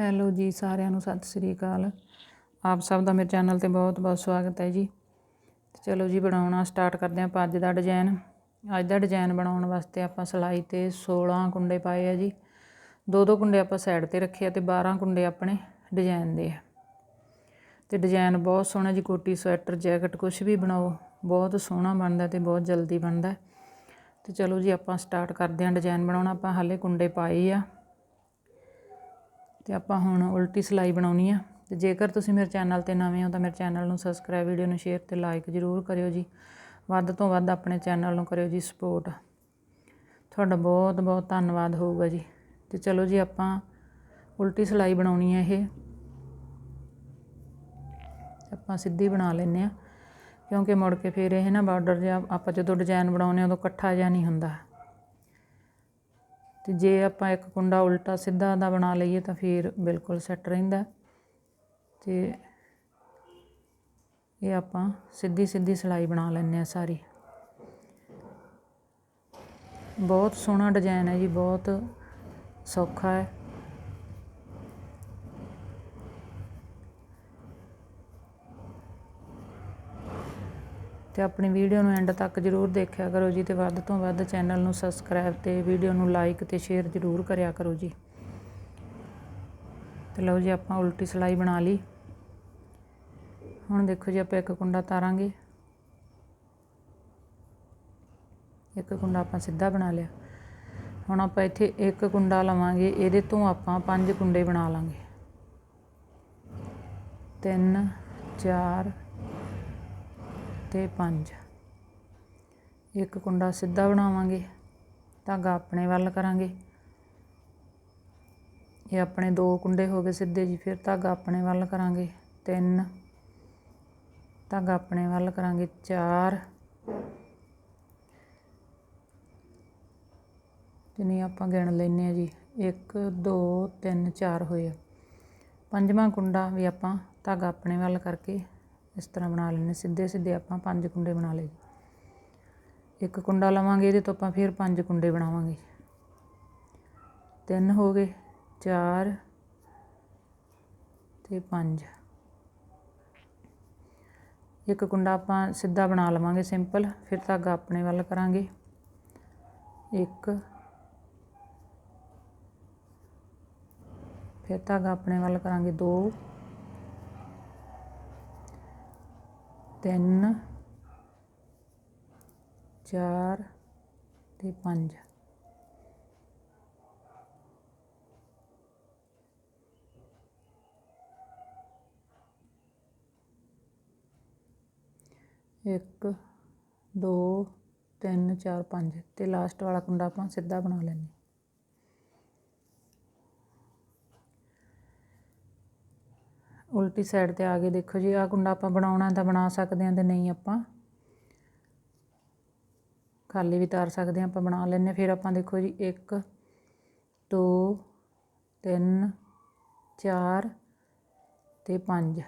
Hello ਜੀ, ਸਾਰਿਆਂ ਨੂੰ ਸਤਿ ਸ੍ਰੀ ਅਕਾਲ। ਆਪ ਸਭ ਦਾ ਮੇਰੇ ਚੈਨਲ ਤੇ ਬਹੁਤ ਬਹੁਤ ਸਵਾਗਤ ਹੈ ਜੀ। ਤੇ ਚਲੋ ਜੀ, ਬਣਾਉਣਾ ਸਟਾਰਟ ਕਰਦੇ ਆਪਾਂ ਅੱਜ ਦਾ ਡਿਜ਼ਾਈਨ ਅੱਜ ਦਾ ਡਿਜ਼ਾਈਨ ਬਣਾਉਣ ਵਾਸਤੇ ਆਪਾਂ ਸਿਲਾਈ ਤੇ 16 ਕੁੰਡੇ ਪਾਏ ਆ ਜੀ। ਦੋ ਦੋ ਕੁੰਡੇ ਆਪਾਂ ਸਾਈਡ ਤੇ ਰੱਖੇ ਆ ਤੇ 12 ਕੁੰਡੇ ਆਪਣੇ ਡਿਜ਼ਾਈਨ ਦੇ ਆ। ਤੇ ਡਿਜ਼ਾਈਨ ਬਹੁਤ ਸੋਹਣਾ ਜੀ, ਕੋਟੀ ਸਵੈਟਰ, ਜੈਕਟ ਕੁਝ ਵੀ ਬਣਾਓ, ਬਹੁਤ ਸੋਹਣਾ ਬਣਦਾ ਤੇ ਬਹੁਤ ਜਲਦੀ ਬਣਦਾ। ਤੇ ਚਲੋ ਜੀ, ਆਪਾਂ ਸਟਾਰਟ ਕਰਦੇ ਹਾਂ ਡਿਜ਼ਾਈਨ ਬਣਾਉਣਾ। ਆਪਾਂ ਹਾਲੇ ਕੁੰਡੇ ਪਾਏ ਆ। ਤੇ ਆਪਾਂ ਹੁਣ ਉਲਟੀ ਸਿਲਾਈ ਬਣਾਉਣੀ ਆ। ਤੇ ਜੇਕਰ ਤੁਸੀਂ ਮੇਰੇ ਚੈਨਲ ਤੇ ਨਵੇਂ ਹੋ ਤਾਂ ਮੇਰੇ ਚੈਨਲ ਨੂੰ ਸਬਸਕ੍ਰਾਈਬ ਵੀਡੀਓ ਨੂੰ ਸ਼ੇਅਰ ਤੇ ਲਾਈਕ ਜ਼ਰੂਰ ਕਰਿਓ ਜੀ। ਵੱਧ ਤੋਂ ਵੱਧ ਆਪਣੇ ਚੈਨਲ ਨੂੰ ਕਰਿਓ ਜੀ ਸਪੋਰਟ ਤੁਹਾਡਾ ਬਹੁਤ ਬਹੁਤ ਧੰਨਵਾਦ ਹੋਊਗਾ ਜੀ। ਤੇ ਚਲੋ ਜੀ ਆਪਾਂ ਉਲਟੀ ਸਿਲਾਈ ਬਣਾਉਣੀ ਹੈ ਇਹ। ਆਪਾਂ ਸਿੱਧੀ ਬਣਾ ਲੈਨੇ ਆ। ਕਿਉਂਕਿ ਮੁੜ ਕੇ ਫਿਰ ਇਹ ਨਾ ਬਾਰਡਰ ਜਿਹਾ ਆਪਾਂ ਜਦੋਂ ਡਿਜ਼ਾਈਨ ਬਣਾਉਨੇ ਉਦੋਂ ਇਕੱਠਾ ਜਿਹਾ ਨਹੀਂ ਹੁੰਦਾ। ਅਤੇ ਜੇ ਆਪਾਂ ਇੱਕ ਕੁੰਡਾ ਉਲਟਾ ਸਿੱਧਾ ਦਾ ਬਣਾ ਲਈਏ ਤਾਂ ਫਿਰ ਬਿਲਕੁਲ ਸੈੱਟ ਰਹਿੰਦਾ ਅਤੇ ਇਹ ਆਪਾਂ ਸਿੱਧੀ ਸਿੱਧੀ ਸਿਲਾਈ ਬਣਾ ਲੈਂਦੇ ਆ ਸਾਰੀ। ਬਹੁਤ ਸੋਹਣਾ ਡਿਜ਼ਾਈਨ ਹੈ ਜੀ, ਬਹੁਤ ਸੌਖਾ ਹੈ। ਤੇ ਆਪਣੀ ਵੀਡੀਓ ਨੂੰ ਐਂਡ ਤੱਕ ਜਰੂਰ ਦੇਖਿਆ ਕਰੋ ਜੀ ਤੇ ਵੱਧ ਤੋਂ ਵੱਧ ਚੈਨਲ ਨੂੰ ਸਬਸਕ੍ਰਾਈਬ ਤੇ ਵੀਡੀਓ ਨੂੰ ਲਾਈਕ ਤੇ ਸ਼ੇਅਰ ਜਰੂਰ ਕਰਿਆ ਕਰੋ ਜੀ। ਤੇ ਲਓ ਜੀ ਆਪਾਂ ਉਲਟੀ ਸਲਾਈ ਬਣਾ ਲਈ। ਹੁਣ ਦੇਖੋ ਜੀ ਆਪਾਂ ਇੱਕ ਕੁੰਡਾ ਤਾਰਾਂਗੇ। ਇੱਕ ਕੁੰਡਾ ਆਪਾਂ ਸਿੱਧਾ ਬਣਾ ਲਿਆ। ਹੁਣ ਆਪਾਂ ਇੱਥੇ ਇੱਕ ਕੁੰਡਾ ਲਵਾਂਗੇ, ਇਹਦੇ ਤੋਂ ਆਪਾਂ ਪੰਜ ਕੁੰਡੇ ਬਣਾ ਲਾਂਗੇ। 3 4 ਤੇ 5 ਇੱਕ ਕੁੰਡਾ ਸਿੱਧਾ ਬਣਾਵਾਂਗੇ, ਧਾਗਾ ਆਪਣੇ ਵੱਲ ਕਰਾਂਗੇ। ਇਹ ਆਪਣੇ ਦੋ ਕੁੰਡੇ ਹੋ ਗਏ ਸਿੱਧੇ ਜੀ, ਫਿਰ ਧਾਗਾ ਆਪਣੇ ਵੱਲ ਕਰਾਂਗੇ 3 ਧਾਗਾ ਆਪਣੇ ਵੱਲ ਕਰਾਂਗੇ 4 ਜਿੰਨੀ ਆਪਾਂ ਗਿਣ ਲੈਨੇ ਆ ਜੀ 1 2 3 4 ਹੋਏ ਆ। ਪੰਜਵਾਂ ਕੁੰਡਾ ਵੀ ਆਪਾਂ ਧਾਗਾ ਆਪਣੇ ਵੱਲ ਕਰਕੇ ਇਸ ਤਰ੍ਹਾਂ ਬਣਾ ਲੈਣੇ ਸਿੱਧੇ ਸਿੱਧੇ ਆਪਾਂ ਪੰਜ ਕੁੰਡੇ ਬਣਾ ਲਏ। ਇੱਕ ਕੁੰਡਾ ਲਵਾਂਗੇ, ਇਹਦੇ ਤੋਂ ਆਪਾਂ ਫਿਰ ਪੰਜ ਕੁੰਡੇ ਬਣਾਵਾਂਗੇ। ਤਿੰਨ ਹੋ ਗਏ, ਚਾਰ ਤੇ ਪੰਜ। ਇੱਕ ਕੁੰਡਾ ਆਪਾਂ ਸਿੱਧਾ ਬਣਾ ਲਵਾਂਗੇ ਸਿੰਪਲ, ਫਿਰ ਧਾਗਾ ਆਪਣੇ ਵੱਲ ਕਰਾਂਗੇ। ਇੱਕ ਫਿਰ ਧਾਗਾ ਆਪਣੇ ਵੱਲ ਕਰਾਂਗੇ ਦੋ। ਤਿੰਨ, ਚਾਰ ਅਤੇ ਪੰਜ। ਇੱਕ, ਦੋ, ਤਿੰਨ, ਚਾਰ, ਪੰਜ। ਅਤੇ ਲਾਸਟ ਵਾਲਾ ਕੁੰਡਾ ਆਪਾਂ ਸਿੱਧਾ ਬਣਾ ਲੈਂਦੇ ਉਲਟੀ ਸਾਈਡ ਤੇ ਆ ਕੇ ਦੇਖੋ ਜੀ ਆ ਕੁੰਡਾ ਆਪਾਂ ਬਣਾਉਣਾ ਤਾਂ ਬਣਾ ਸਕਦੇ ਹਾਂ ਤੇ ਨਹੀਂ ਆਪਾਂ। ਖਾਲੀ ਵੀ ਤਾਰ ਸਕਦੇ ਹਾਂ, ਆਪਾਂ ਬਣਾ ਲੈਨੇ ਫਿਰ ਆਪਾਂ ਦੇਖੋ ਜੀ 1 2 3 4 ਤੇ 5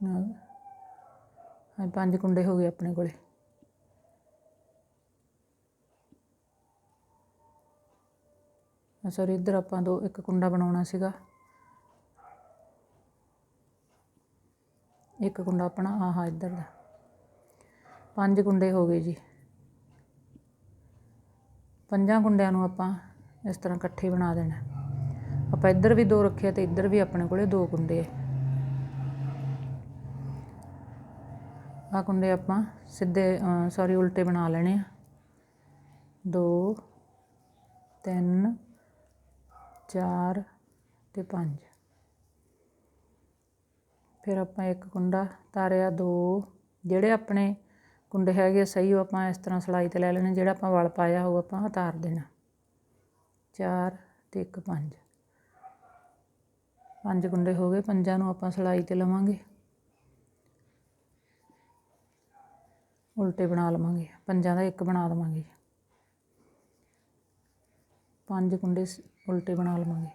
ਹਾਂ, ਪੰਜ ਕੁੰਡੇ ਹੋ ਗਏ ਆਪਣੇ ਕੋਲੇ। ਸੌਰੀ ਇੱਧਰ ਆਪਾਂ ਦੋ, ਇੱਕ ਕੁੰਡਾ ਬਣਾਉਣਾ ਸੀਗਾ। ਇੱਕ ਕੁੰਡਾ ਆਪਣਾ, ਆਹਾ ਇੱਧਰ ਦਾ। ਪੰਜ ਕੁੰਡੇ ਹੋ ਗਏ ਜੀ। ਪੰਜਾਂ ਕੁੰਡਿਆਂ ਨੂੰ ਆਪਾਂ ਇਸ ਤਰ੍ਹਾਂ ਇਕੱਠੇ ਬਣਾ ਦੇਣਾ। ਆਪਾਂ ਇੱਧਰ ਵੀ ਦੋ ਰੱਖਿਆ ਤੇ ਇੱਧਰ ਵੀ ਆਪਣੇ ਕੋਲੇ ਦੋ ਕੁੰਡੇ ਆ। ਆ ਕੁੰਡੇ ਆਪਾਂ ਸਿੱਧੇ ਸੌਰੀ ਉਲਟੇ ਬਣਾ ਲੈਣੇ ਆ। 2 3 ਚਾਰ ਅਤੇ ਪੰਜ। ਫਿਰ ਆਪਾਂ ਇੱਕ ਕੁੰਡਾ ਤਾਰਿਆ ਦੋ। ਜਿਹੜੇ ਆਪਣੇ ਕੁੰਡੇ ਹੈਗੇ ਸਹੀ ਉਹ ਆਪਾਂ ਇਸ ਤਰ੍ਹਾਂ ਸਿਲਾਈ ਤੇ ਲੈ ਲੈਣੇ। ਜਿਹੜਾ ਆਪਾਂ ਵਲ ਪਾਇਆ ਹੋਊ, ਆਪਾਂ ਉਤਾਰ ਦੇਣਾ। ਚਾਰ ਅਤੇ ਇੱਕ ਪੰਜ। ਪੰਜ ਕੁੰਡੇ ਹੋ ਗਏ। ਪੰਜਾਂ ਨੂੰ ਆਪਾਂ ਸਿਲਾਈ ਤੇ ਲਵਾਂਗੇ। ਉਲਟੇ ਬਣਾ ਲਵਾਂਗੇ। ਪੰਜਾਂ ਦਾ ਇੱਕ ਬਣਾ ਦਵਾਂਗੇ ਪੰਜ ਕੁੰਡੇ ਉਲਟੇ ਬਣਾ ਲਵਾਂਗੇ।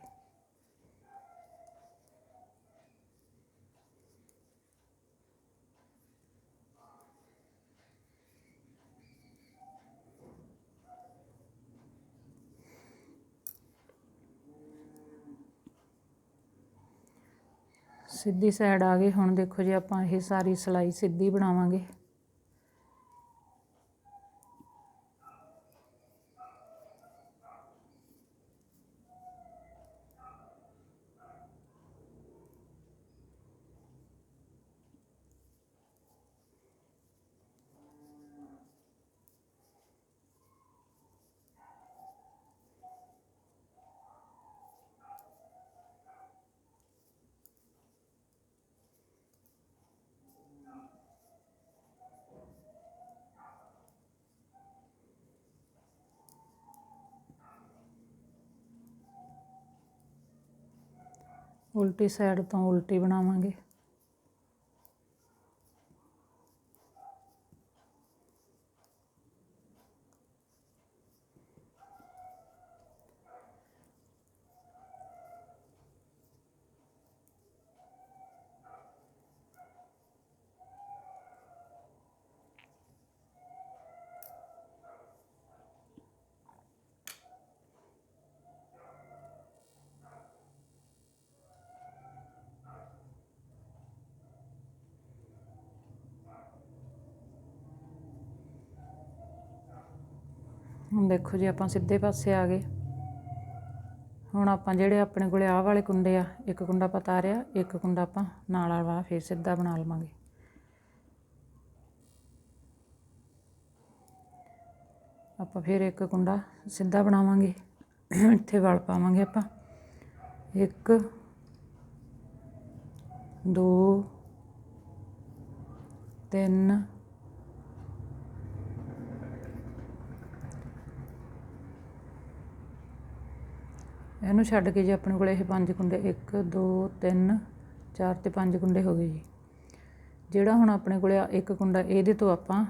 ਸਿੱਧੀ ਸਾਈਡ ਆ ਗਈ ਹੁਣ ਦੇਖੋ ਜੀ ਆਪਾਂ ਇਹ ਸਾਰੀ ਸਲਾਈ ਸਿੱਧੀ ਬਣਾਵਾਂਗੇ। ਉਲਟੀ ਸਾਈਡ ਤੋਂ ਉਲਟੀ ਬਣਾਵਾਂਗੇ। ਹੁਣ ਦੇਖੋ ਜੀ, ਆਪਾਂ ਸਿੱਧੇ ਪਾਸੇ ਆ ਗਏ। ਹੁਣ ਆਪਾਂ ਜਿਹੜੇ ਆਪਣੇ ਕੋਲੇ ਆਹ ਵਾਲੇ ਕੁੰਡੇ ਆ, ਇੱਕ ਕੁੰਡਾ ਆਪਾਂ ਤਾਰਿਆ, ਇੱਕ ਕੁੰਡਾ ਆਪਾਂ ਨਾਲ ਵਾਲਾ ਫੇਰ ਸਿੱਧਾ ਬਣਾ ਲਵਾਂਗੇ। ਆਪਾਂ ਫਿਰ ਇੱਕ ਕੁੰਡਾ ਸਿੱਧਾ ਬਣਾਵਾਂਗੇ, ਇੱਥੇ ਵਲ ਪਾਵਾਂਗੇ ਆਪਾਂ। ਇੱਕ, ਦੋ, ਤਿੰਨ ਇਹਨੂੰ ਛੱਡ ਕੇ ਜੀ ਆਪਣੇ ਕੋਲ ਇਹ ਪੰਜ ਕੁੰਡੇ 1 2 3 4 ਤੇ ਪੰਜ ਕੁੰਡੇ ਹੋ ਗਏ ਜੀ। ਜਿਹੜਾ ਹੁਣ ਆਪਣੇ ਕੋਲ ਆ ਇੱਕ ਕੁੰਡਾ, ਇਹਦੇ ਤੋਂ ਆਪਾਂ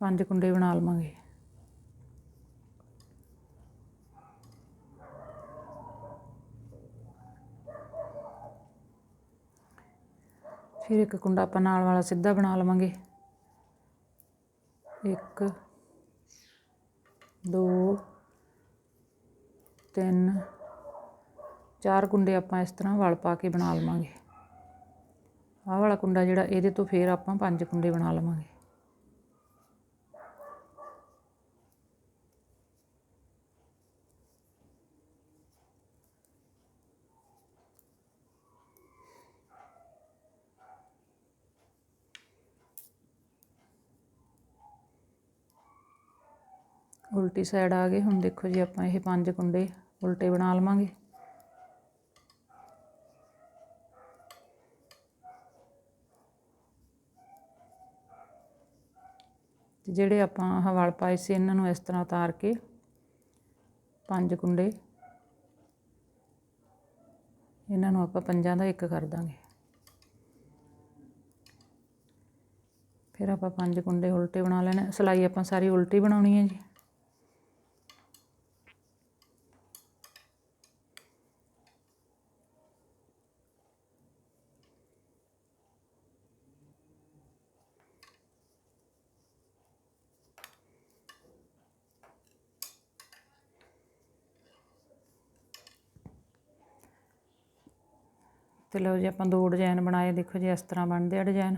ਪੰਜ ਕੁੰਡੇ ਬਣਾ ਲਵਾਂਗੇ। ਫਿਰ ਇੱਕ ਕੁੰਡਾ ਆਪਾਂ ਨਾਲ ਵਾਲਾ ਸਿੱਧਾ ਬਣਾ ਲਵਾਂਗੇ। ਇੱਕ ਦੋ, ਤਿੰਨ, ਚਾਰ ਕੁੰਡੇ ਆਪਾਂ ਇਸ ਤਰ੍ਹਾਂ ਵਲ ਪਾ ਕੇ ਬਣਾ ਲਵਾਂਗੇ। ਆਹ ਵਾਲਾ ਕੁੰਡਾ ਜਿਹੜਾ, ਇਹਦੇ ਤੋਂ ਫੇਰ ਆਪਾਂ ਪੰਜ ਕੁੰਡੇ ਬਣਾ ਲਵਾਂਗੇ। ਉਲਟੀ ਸਾਈਡ ਆ ਗਏ। ਹੁਣ ਦੇਖੋ ਜੀ ਆਪਾਂ ਇਹ ਪੰਜ ਕੁੰਡੇ ਉਲਟੇ ਬਣਾ ਲਵਾਂਗੇ। ਤੇ ਜਿਹੜੇ ਆਪਾਂ ਆਹ ਵਲ ਪਾਏ ਸੀ, ਇਹਨਾਂ ਨੂੰ ਇਸ ਤਰ੍ਹਾਂ ਉਤਾਰ ਕੇ ਪੰਜ ਕੁੰਡੇ ਇਹਨਾਂ ਨੂੰ ਆਪਾਂ ਪੰਜਾਂ ਦਾ ਇੱਕ ਕਰ ਦਾਂਗੇ। ਫਿਰ ਆਪਾਂ ਪੰਜ ਕੁੰਡੇ ਉਲਟੇ ਬਣਾ ਲੈਣੇ। ਸਲਾਈ ਆਪਾਂ ਸਾਰੀ ਉਲਟੀ ਬਣਾਉਣੀ ਹੈ ਜੀ। ਤੇ ਲਓ ਜੀ ਆਪਾਂ ਦੋ ਡਿਜ਼ਾਈਨ ਬਣਾਏ, ਦੇਖੋ ਜੀ ਇਸ ਤਰ੍ਹਾਂ ਬਣਦੇ ਆ ਡਿਜ਼ਾਈਨ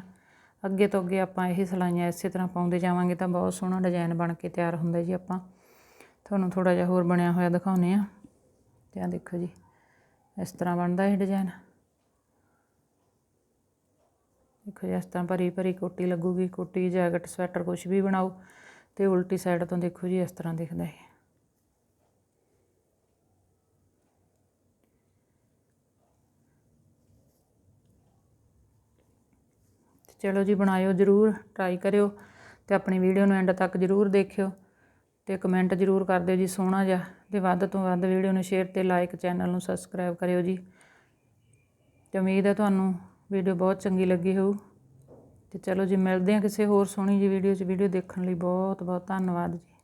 ਅੱਗੇ ਤੋਂ ਅੱਗੇ ਆਪਾਂ ਇਹ ਸਲਾਈਆਂ ਇਸੇ ਤਰ੍ਹਾਂ ਪਾਉਂਦੇ ਜਾਵਾਂਗੇ ਤਾਂ ਬਹੁਤ ਸੋਹਣਾ ਡਿਜ਼ਾਈਨ ਬਣ ਕੇ ਤਿਆਰ ਹੁੰਦਾ ਜੀ ਆਪਾਂ। ਤੁਹਾਨੂੰ ਥੋੜਾ ਜਿਹਾ ਹੋਰ ਬਣਿਆ ਹੋਇਆ ਦਿਖਾਉਨੇ ਆ ਤੇ ਆ ਦੇਖੋ ਜੀ, ਇਸ ਤਰ੍ਹਾਂ ਬਣਦਾ ਇਹ ਡਿਜ਼ਾਈਨ ਦੇਖੋ ਜੀ, ਇਸ ਤਰ੍ਹਾਂ ਭਰੀ ਭਰੀ ਕੋਟੀ ਲੱਗੂਗੀ, ਕੋਟੀ, ਜੈਕਟ, ਸਵੈਟਰ ਕੁਝ ਵੀ ਬਣਾਓ ਤੇ ਉਲਟੀ ਸਾਈਡ ਤੋਂ ਦੇਖੋ ਜੀ ਇਸ ਤਰ੍ਹਾਂ ਦਿਖਦਾ ਹੈ ਚਲੋ ਜੀ ਬਣਾਇਓ ਜ਼ਰੂਰ ਟਰਾਈ ਕਰਿਓ ਅਤੇ ਆਪਣੀ ਵੀਡੀਓ ਨੂੰ ਐਂਡ ਤੱਕ ਜ਼ਰੂਰ ਦੇਖਿਓ ਅਤੇ ਕਮੈਂਟ ਜ਼ਰੂਰ ਕਰ ਦਿਓ ਜੀ ਸੋਹਣਾ ਜਿਹਾ ਅਤੇ ਵੱਧ ਤੋਂ ਵੱਧ ਵੀਡੀਓ ਨੂੰ ਸ਼ੇਅਰ ਤੇ ਲਾਈਕ ਚੈਨਲ ਨੂੰ ਸਬਸਕ੍ਰਾਈਬ ਕਰਿਓ ਜੀ ਤੇ ਉਮੀਦ ਹੈ ਤੁਹਾਨੂੰ ਵੀਡੀਓ ਬਹੁਤ ਚੰਗੀ ਲੱਗੀ ਹੋਊ ਤੇ ਚਲੋ ਜੀ ਮਿਲਦੇ ਹਾਂ ਕਿਸੇ ਹੋਰ ਸੋਹਣੀ ਜੀ ਵੀਡੀਓ 'ਚ ਵੀਡੀਓ ਦੇਖਣ ਲਈ ਬਹੁਤ ਬਹੁਤ ਧੰਨਵਾਦ ਜੀ।